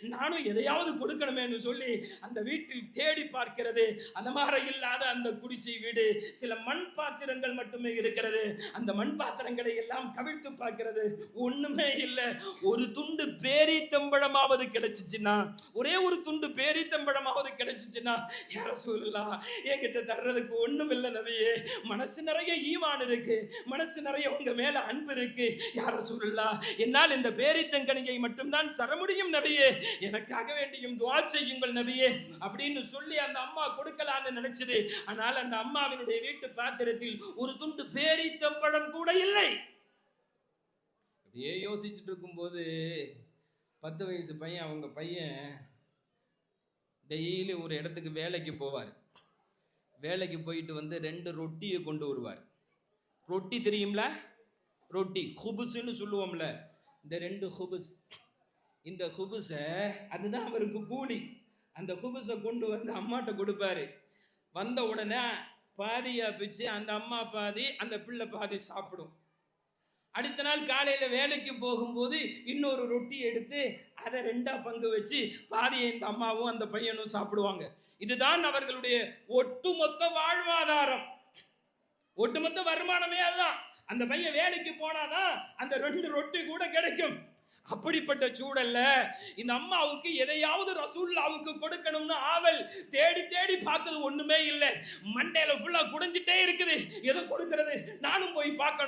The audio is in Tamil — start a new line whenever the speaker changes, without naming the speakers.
நானும் எதையாவது கொடுக்கணுமேனு சொல்லி அந்த வீட்டில் தேடி பார்க்கிறது. அந்த மாதிரி இல்லாத அந்த குடிசை வீடு சில மண் பாத்திரங்கள் மட்டுமே இருக்கிறது. அந்த மண் பாத்திரங்களை எல்லாம் கவிழ்த்து பார்க்கிறது. ஒண்ணுமே இல்லை. ஒரு துண்டு பேரித்தம்பழமாவது கிடைச்சிச்சுன்னா ஒரே ஒரு துண்டு பேரித்தம்பழமாவது கிடைச்சிச்சுன்னா யார சொல்லலாம் என்கிட்ட தர்றதுக்கு ஒண்ணும் இல்லை நபியே. மனசு நிறைய ஈவான் இருக்கு. மனசு நிறைய உங்க மேல அன்பு இருக்கு. யார சொல்லலாம் என்னால் இந்த பேரித்தங்கனியை மட்டும்தான் தர முடியும் நபி நபியே எனக்காக வேண்டியும் துவா செய்யுங்கள் நபியே அப்படின்னு சொல்லி அந்த அம்மா கொடுக்கலான்னு நினைச்சது. ஆனால் அந்த அம்மாவினுடைய வீட்டு பாத்திரத்தில் ஒரு துண்டு பேரித்தம்பழம் கூட இல்லை. அப்படியே யோசிச்சுட்டு இருக்கும்போது பத்து வயசு பையன் அவங்க பையன் டெய்லி ஒரு இடத்துக்கு வேலைக்கு போவார். வேலைக்கு போயிட்டு வந்து ரெண்டு ரொட்டியை கொண்டு வருவார். ரொட்டி தெரியும்ல? ரொட்டி ஹுபுஸ்ன்னு சொல்லுவோம்ல. இந்த ரெண்டு ஹுபுஸ் இந்த குபுசை அதுதான் அவருக்கு கூலி. அந்த குபுசை கொண்டு வந்து அம்மாட்ட கொடுப்பாரு. வந்த உடனே பாதியாக பிச்சு அந்த அம்மா பாதி அந்த பிள்ளை பாதி சாப்பிடும். அடுத்த நாள் காலையில் வேலைக்கு போகும்போது இன்னொரு ரொட்டி எடுத்து அதை ரெண்டாக பங்கு வச்சு பாதியை இந்த அம்மாவும் அந்த பையனும் சாப்பிடுவாங்க. இதுதான் அவர்களுடைய ஒட்டுமொத்த வாழ்வாதாரம். ஒட்டுமொத்த வருமானமே அதுதான். அந்த பையன் வேலைக்கு போனாதான் அந்த ரெண்டு ரொட்டி கூட கிடைக்கும். அப்படிப்பட்ட சூழல்ல இந்த அம்மாவுக்கு எதையாவது ரசூல்லாவுக்கு கொடுக்கணும்னு ஆவல் தேடி தேடி பார்த்தது ஒண்ணுமே இல்லை. மண்டையில ஃபுல்லா குடிஞ்சிட்டே இருக்குது. எதை கொடுக்கறது? நானும் போய் பார்க்கணும்.